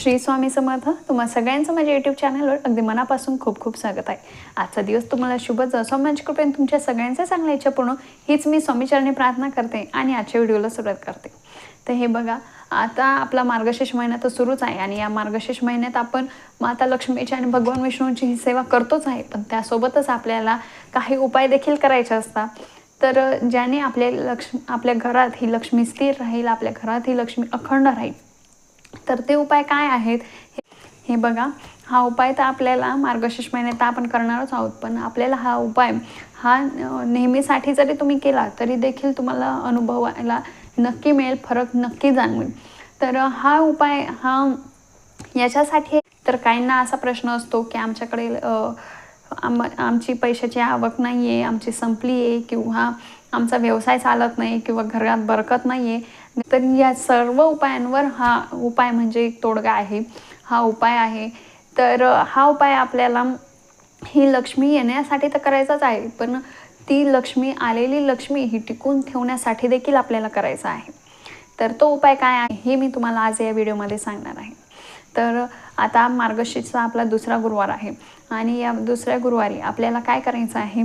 श्री स्वामी समर्थ तुम्हा सगळ्यांचं माझ्या यूट्यूब चॅनलवर अगदी मनापासून खूप खूप स्वागत आहे. आजचा दिवस तुम्हाला शुभ जाऊ स्वामींच्या कृपेने तुमच्या सगळ्यांच्या चांगल्या इच्छा पूर्ण हीच मी स्वामीचरणी प्रार्थना करते आणि आजच्या व्हिडिओला सुरुवात करते. तर हे बघा आता आपला मार्गशीर्ष महिना तर सुरूच आहे आणि या मार्गशीर्ष महिन्यात आपण माता लक्ष्मीची आणि भगवान विष्णूंची ही सेवा करतोच आहे. पण त्यासोबतच आपल्याला काही उपाय देखील करायचे असतात. तर ज्याने आपल्या लक्ष्मी आपल्या घरात ही लक्ष्मी स्थिर राहील आपल्या घरात ही लक्ष्मी अखंड राहील. तर ते उपाय काय आहेत? हे- बघा. हा उपाय तर आपल्याला मार्गशीर्ष महिन्यात आपण करणारच आहोत पण आपल्याला हा उपाय हा नेहमीसाठी जरी तुम्ही केला तरी देखील तुम्हाला अनुभवायला नक्की मिळेल फरक नक्की जाणवेल. तर हा उपाय हा याच्यासाठी तर काहींना असा प्रश्न असतो की आमच्याकडे आम आमची पैशाची आवक नाही आहे आमची संपली आहे किंवा आमचा व्यवसाय चालत नाही किंवा घरात बरकत नाही आहे तर या सर्व उपायांवर हा उपाय म्हणजे एक तोडगा आहे. हा उपाय आहे. तर हा उपाय आपल्याला ही लक्ष्मी येण्यासाठी तर करायचाच आहे पण ती लक्ष्मी आलेली लक्ष्मी ही टिकून ठेवण्यासाठी देखील आपल्याला करायचा आहे. तर तो उपाय काय आहे हे मी तुम्हाला आज या व्हिडिओमध्ये सांगणार आहे. तर आता मार्गशीर्षचा आपला दुसरा गुरुवार आहे. आणि या दुसऱ्या गुरुवारी आपल्याला काय करायचं आहे?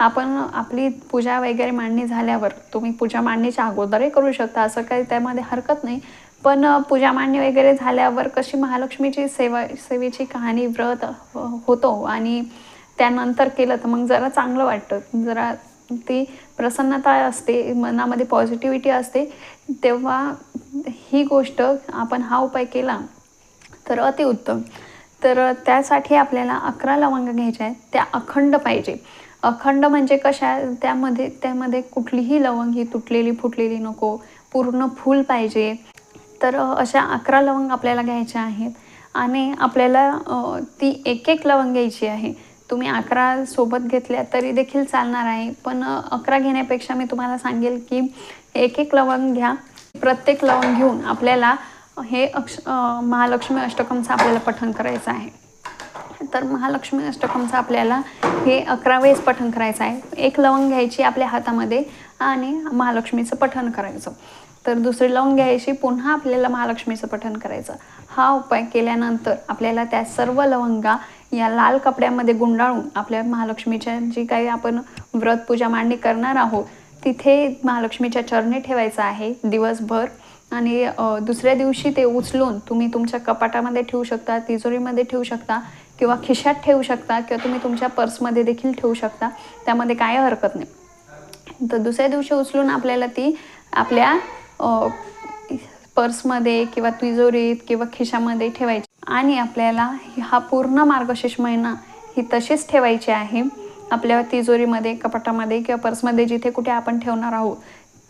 आपण आपली पूजा वगैरे मांडणी झाल्यावर तुम्ही पूजा मांडणीच्या अगोदरही करू शकता. असं काही त्यामध्ये हरकत नाही. पण पूजा मांडणी वगैरे झाल्यावर कशी महालक्ष्मीची सेवा सेवेची कहाणी व्रत होतो आणि त्यानंतर केलं तर मग जरा चांगलं वाटतं. जरा ती प्रसन्नता असते मनामध्ये पॉझिटिव्हिटी असते. तेव्हा ही गोष्ट आपण हा उपाय केला तर अतिउत्तम तर त्यासाठी आपल्याला अकरा लवंग घ्यायच्या आहेत. त्या अखंड पाहिजे. अखंड म्हणजे कशा? त्यामध्ये त्यामध्ये कुठलीही लवंग ही तुटलेली फुटलेली नको. पूर्ण फूल पाहिजे. तर अशा अकरा लवंग आपल्याला घ्यायच्या आहेत. आणि आपल्याला ती एक एक लवंग घ्यायची आहे. तुम्ही अकरा सोबत घेतल्या तरी देखील चालणार आहे. पण अकरा घेण्यापेक्षा मी तुम्हाला सांगेल की एक एक लवंग घ्या. प्रत्येक लवंग घेऊन आपल्याला हे अक्ष महालक्ष्मी अष्टकमचं आपल्याला पठण करायचं आहे. तर महालक्ष्मी अष्टकमचं आपल्याला हे अकरा वेळेस पठण करायचं आहे. एक लवंग घ्यायची आपल्या हातामध्ये आणि महालक्ष्मीचं पठण करायचं. तर दुसरी लवंग घ्यायची पुन्हा आपल्याला महालक्ष्मीचं पठण करायचं. हा उपाय केल्यानंतर आपल्याला त्या सर्व लवंगा या लाल कपड्यामध्ये गुंडाळून आपल्या महालक्ष्मीच्या जी काही आपण व्रत पूजा मांडणी करणार आहोत तिथे महालक्ष्मीच्या चरणी ठेवायचं आहे दिवसभर. आणि दुसऱ्या दिवशी ते उचलून तुम्ही तुमच्या कपाटामध्ये ठेवू शकता तिजोरीमध्ये ठेवू शकता किंवा खिशात ठेवू शकता किंवा तुम्ही तुमच्या पर्समध्ये देखील ठेवू शकता. त्यामध्ये काय हरकत नाही. तर दुसऱ्या दिवशी उचलून आपल्याला ती आपल्या पर्समध्ये किंवा तिजोरीत किंवा खिशामध्ये ठेवायची. आणि आपल्याला हा पूर्ण मार्गशीर्ष महिना ही तशीच ठेवायची आहे. आपल्या तिजोरीमध्ये कपाटामध्ये किंवा पर्समध्ये जिथे कुठे आपण ठेवणार आहोत.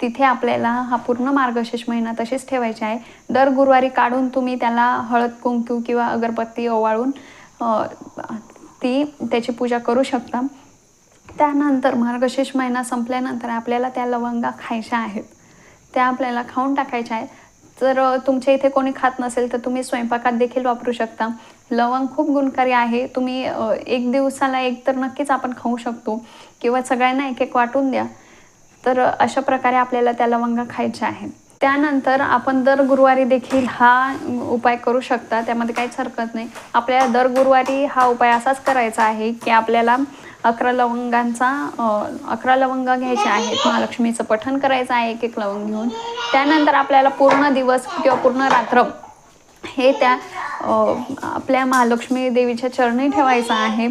तिथे आपल्याला हा पूर्ण मार्गशीर्ष महिना तसेच ठेवायचे आहे. दर गुरुवारी काढून तुम्ही त्याला हळद कुंकू किंवा अगरबत्ती ओवाळून ती त्याची पूजा करू शकता. त्यानंतर मार्गशीर्ष महिना संपल्यानंतर आपल्याला त्या लवंगा खायच्या आहेत. त्या आपल्याला खाऊन टाकायच्या आहेत. जर तुमच्या इथे कोणी खात नसेल तर तुम्ही स्वयंपाकात देखील वापरू शकता. लवंग खूप गुणकारी आहे. तुम्ही एक दिवसाला एक तर नक्कीच आपण खाऊ शकतो. किंवा सगळ्यांना एक एक वाटून द्या. तर अशा प्रकारे आपल्याला त्या लवंगा खायच्या आहेत त्यानंतर आपण दर गुरुवारी देखील हा उपाय करू शकता. त्यामध्ये काहीच हरकत नाही. आपल्याला दर गुरुवारी हा उपाय असाच करायचा आहे की आपल्याला अकरा लवंगांचा अकरा लवंग घ्यायचे आहेत. महालक्ष्मीचं पठण करायचं आहे एक एक लवंग घेऊन. त्यानंतर आपल्याला पूर्ण दिवस किंवा पूर्ण रात्र हे त्या आपल्या महालक्ष्मी देवीच्या चरणी ठेवायचं आहे.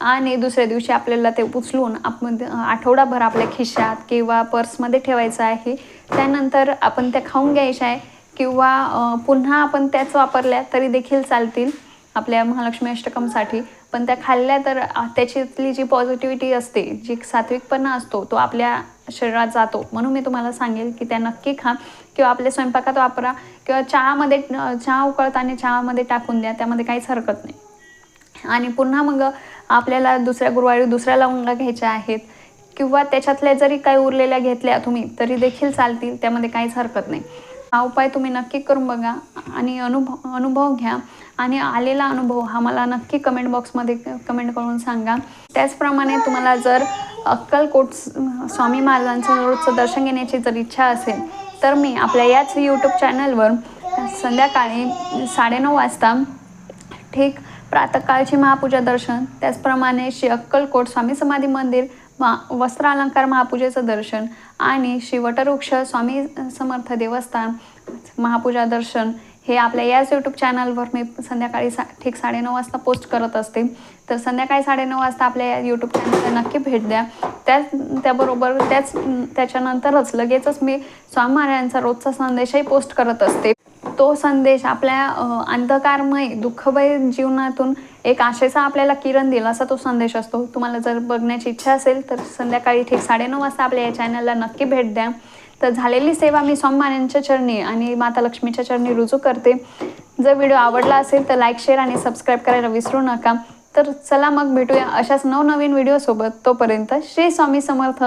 आणि दुसऱ्या दिवशी आपल्याला ते उचलून आपण आठवडाभर आपल्या खिशात किंवा पर्समध्ये ठेवायचं आहे. त्यानंतर आपण त्या खाऊन घ्यायच्या आहे किंवा पुन्हा आपण त्याच वापरल्या तरी देखील चालतील आपल्या महालक्ष्मी अष्टकमसाठी पण त्या खाल्ल्या तर त्याच्यातली जी पॉझिटिव्हिटी असते जी सात्विकपणा असतो तो आपल्या शरीरात जातो. म्हणून मी तुम्हाला सांगेल की त्या नक्की खा किंवा आपल्या स्वयंपाकात वापरा किंवा चहामध्ये चहा उकळताना चहामध्ये टाकून द्या त्यामध्ये काहीच हरकत नाही. आणि पुन्हा मग आपल्याला दुसऱ्या गुरुवारी दुसऱ्या लवंगा घ्यायच्या आहेत किंवा त्याच्यातल्या जरी काही उरलेल्या घेतल्या तुम्ही तरी देखील चालतील त्यामध्ये काहीच हरकत नाही. हा उपाय तुम्ही नक्की करून बघा आणि अनुभव अनुभव घ्या. आणि आलेला अनुभव हा मला नक्की कमेंट बॉक्समध्ये कमेंट करून सांगा. त्याचप्रमाणे तुम्हाला जर अक्कलकोट स्वामी महाराजांचं रोजचं दर्शन घेण्याची जर इच्छा असेल तर मी आपल्या याच यूट्यूब चॅनलवर संध्याकाळी साडेनऊ वाजता ठीक प्रातःकाळची महापूजा दर्शन त्याचप्रमाणे श्री अक्कलकोट स्वामी समाधी मंदिर मा वस्त्रालंकार महापूजेचं दर्शन आणि श्री वटवृक्ष स्वामी समर्थ देवस्थान महापूजा दर्शन हे आपल्या याच यूट्यूब चॅनलवर मी संध्याकाळी सा ठीक साडेनऊ वाजता पोस्ट करत असते. तर संध्याकाळी साडेनऊ वाजता आपल्या या यूट्यूब चॅनलला नक्की भेट द्या. त्या त्याबरोबर त्याच त्याच्यानंतरच लगेचच मी स्वामी महाराजांचा रोजचा संदेशही पोस्ट करत असते. तो संदेश आपल्या अंधकारमय दुःखमय जीवनातून एक आशेचा आपल्याला किरण दिला असा तो संदेश असतो. तुम्हाला जर बघण्याची इच्छा असेल तर संध्याकाळी ठीक साडेनऊ वाजता आपल्या या चॅनलला नक्की भेट द्या. तर झालेली सेवा मी स्वामी चरणी आणि माता लक्ष्मीच्या चरणी रुजू करते. जर व्हिडिओ आवडला असेल तर लाईक शेअर आणि सबस्क्राईब करायला विसरू नका. तर चला मग भेटूया अशाच नवनवीन व्हिडिओसोबत तोपर्यंत श्री स्वामी समर्थ.